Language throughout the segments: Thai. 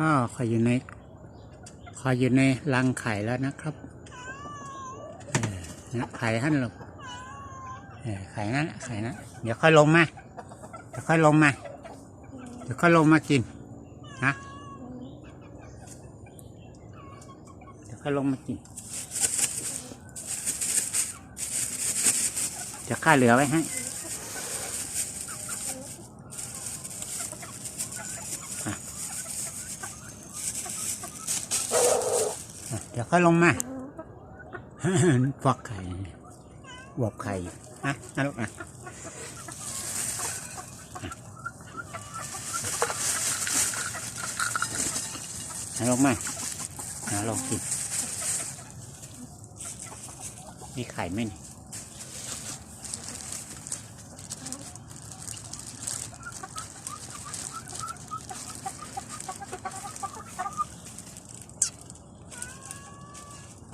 อ้าวขอยอยู่ในขอยอยู่ในรังไข่แล้วนะครับนะไข่หั่นหรอกไข่นั้นไข่นั้นเดี๋ยวค่อยลงมาเดี๋ยวค่อยลงมาเดี๋ยวค่อยลงมากินนะเดี๋ยวค่อยลงมากินจะค่าเหลือไว้ให้ อะเดี๋ยวค่อยลงมาฟอกไข่บวบไข่อะนะลูกอะอะลงมาอะลองกินมีไข่ไหมนี่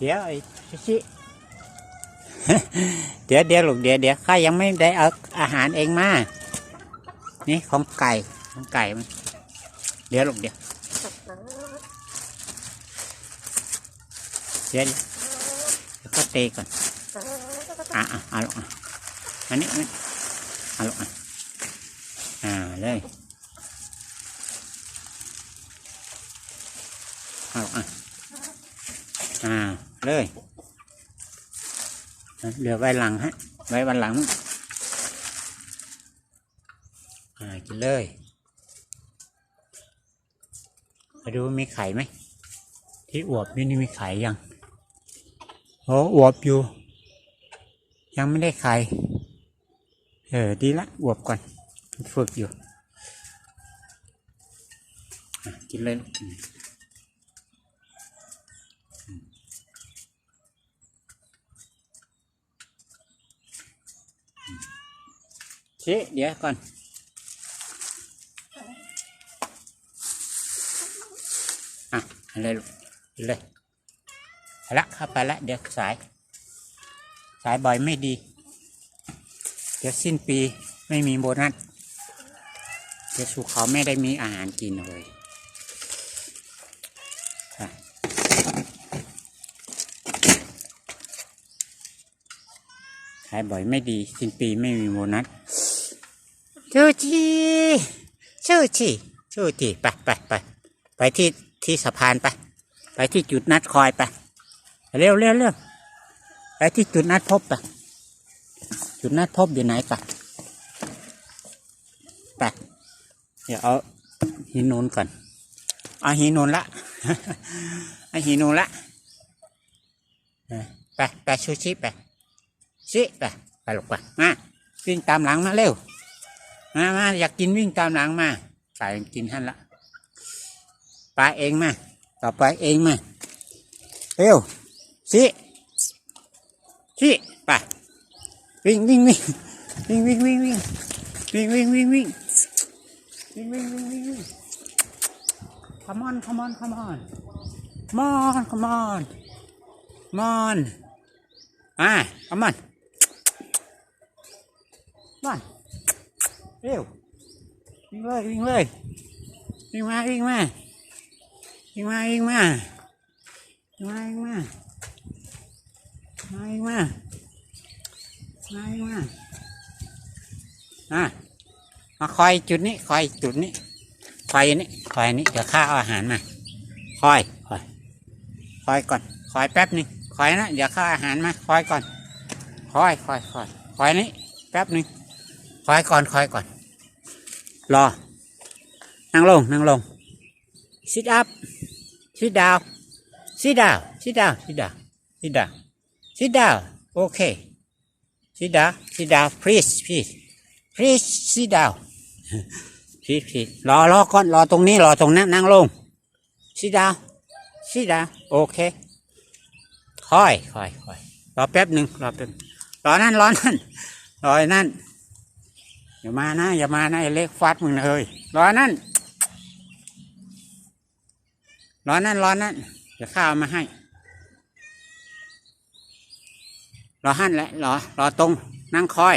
ดี๋ยวไอ้ชิชิเดี๋ยวเดี๋ยวลูกเดี๋ยวเดี๋ยวข้ายังไม่ได้เอาอาหารเองมา นี่ของไก่ของไก่มันเดี๋ยวลูกเดี๋ยวเดี๋ยวก็เตะก่อนอะอะเอาลูกอะอันนี้อันนี้เอาลูกอะอ่าเลยเอาลูกอะอ่า เลยเหลือไว้หลังฮะ ไว้วันหลังกินเลยมาดูมีไข่ไหม ที่อวบนี่นี่มีไข่ยังโอ้อวบอยู่ ยังไม่ได้ไข่เออดีละอวบก่อน ฝึกอยู่กินเลยลูกอืมอืมอืม ชิเดี๋ยวก่อน อะเอาเลยเลยเอาละเข้าไปละเดี๋ยวสาย สายบ่อยไม่ดี เดี๋ยวสิ้นปีไม่มีโบนัส เดี๋ยวสุเขาไม่ได้มีอาหารกินเลยสายบ่อยไม่ดี สิ้นปีไม่มีโบนัส ชูชีชูชีชูชีไปไปไปไปที่ที่สะพานไป ไปที่จุดนัดคอยไป เร็วเร็วเร็วไปที่จุดนัดพบไป จุดนัดพบอยู่ไหนไปไปเดี๋ยวเอาหินนูนก่อน เอาหินนูนละเอาหินนูนละไปไปชูชิไปชิไปไปลูกไปมาวิ่งตามหลังมาเร็ว มามาอยากกินวิ่งตามหลังมาใส่กินท่านละไปเองมาต่อไปเองมาเร็วชิชิไปวิ่งวิ่งวิ่งวิ่งวิ่งวิ่งวิ่งวิ่งวิ่งวิ่งวิ่งวิ่งวิ่งวิ่งวิ่งวิ่ง come on come on come on come on come on come on อ่า come on come on เร็ววิ่งเลยวิ่งเลยวิ่งมาวิ่งมาวิ่งมาวิ่งมาวิ่งมาวิ่งมาวิ่งมามามาอะมาคอยจุดนี้คอยจุดนี้คอยนี้คอยนี้เดี๋ยวข้าเอาอาหารมาคอยคอยคอยก่อนคอยแป๊บนึงคอยนะเดี๋ยวข้าอาหารมาคอยก่อนคอยคอยคอยคอยนี้แป๊บนึงคอยก่อนคอยก่อน รอ นั่งลง นั่งลง sit up sit down sit down sit down sit down sit down sit down okay sit down sit down please please please sit down please please รอรอก่อนรอตรงนี้รอตรงนั้นนั่งลง sit down sit down โอเคคอยค่อยค่อยรอแป๊บหนึ่งรอแป๊บรอนั่นรอนั่นรอไอ้นั่น อย่ามานะ อย่ามานะไอ้เล็กฟัดมึงเลยรอนั่นรอนั่นรอนั่นเดี๋ยวข้าวมาให้ รอหั่นแหละรอรอตรงนั่งคอย